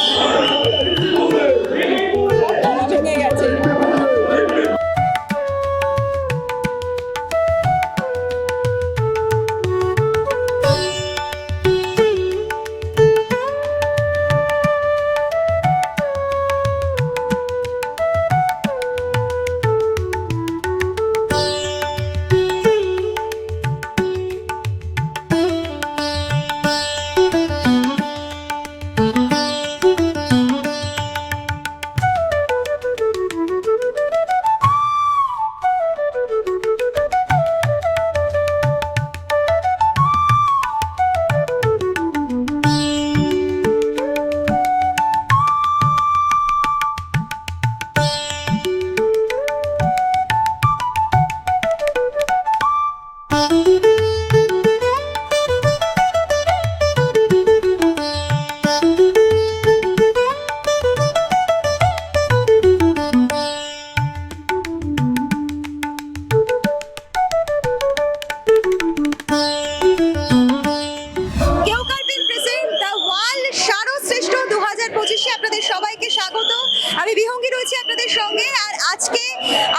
Oh, রয়েছি আপনাদের সঙ্গে। আর আজকে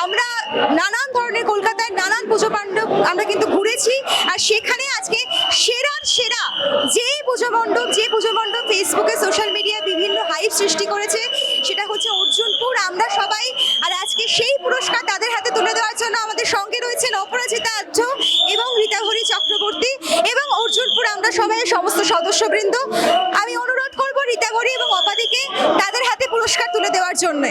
আমরা নানান ধরনের কলকাতায় নানান পুজো মণ্ডপ আমরা কিন্তু ঘুরেছি। আর সেখানে আজকে সেরার সেরা যে পুজো মণ্ডপ, যে পুজো মণ্ডপ ফেসবুকে সোশ্যাল মিডিয়ায় বিভিন্ন হাইপ সৃষ্টি করেছে, সেটা হচ্ছে অর্জুনপুর। আমরা সবাই, আর আজকে সেই পুরস্কার তাদের হাতে তুলে দেওয়ার জন্য আমাদের সঙ্গে রয়েছেন অপরাজিতা আর্য এবং রীতাহরি চক্রবর্তী। এবং অর্জুনপুর আমরা সবাই, সমস্ত সদস্যবৃন্দ আমি অনুরোধ করব রীতাভরি এবং অপাদিকে তাদের হাতে পুরস্কার তুলে দেওয়ার জন্য।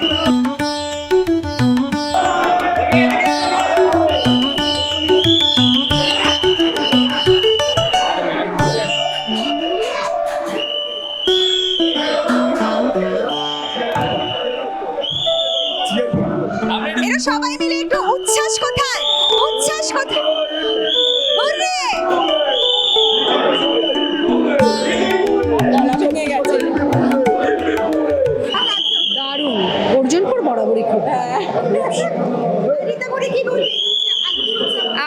সবাই মিলে একটু উচ্ছ্বাস কোথায়? উচ্ছ্বাস কোথায়? অর্জুনপুর বরাবরই খুব বলবি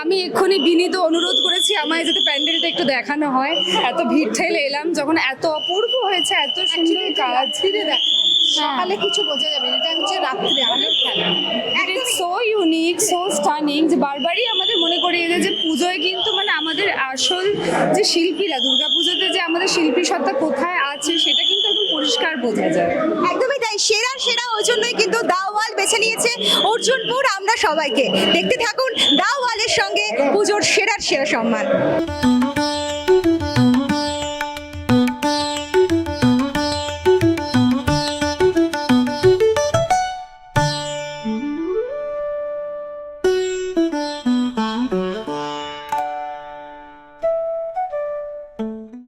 আমি এক্ষুনি বিনীত অনুরোধ করেছি আমায় যাতে প্যান্ডেলটা একটু দেখানো হয়। এত ভিড় ঠেলে এলাম যখন এত অপূর্ব হয়েছে এত সুন্দর কাজ। সকালে কিছু বোঝা যাবে এটা হচ্ছে রাত্রে আলোর খেলা। সো ইউনিক সো স্টানিং যে বারবারই আমাদের মনে করিয়ে দেয় যে পুজোয় কিন্তু মানে আমাদের আসল যে শিল্পীরা দুর্গাপুজোতে যে আমাদের শিল্পী সত্তা কোথায় আছে সেটা কিন্তু একদম পরিষ্কার বোঝা যায়। একদমই সেরা সেরা, ওই জন্যই কিন্তু দা ওয়াল বেছে নিয়েছে অর্জুনপুর, আমরা সবাইকে। দেখতে থাকুন দা ওয়ালের সঙ্গে পুজোর সেরার, সেরা সম্মান।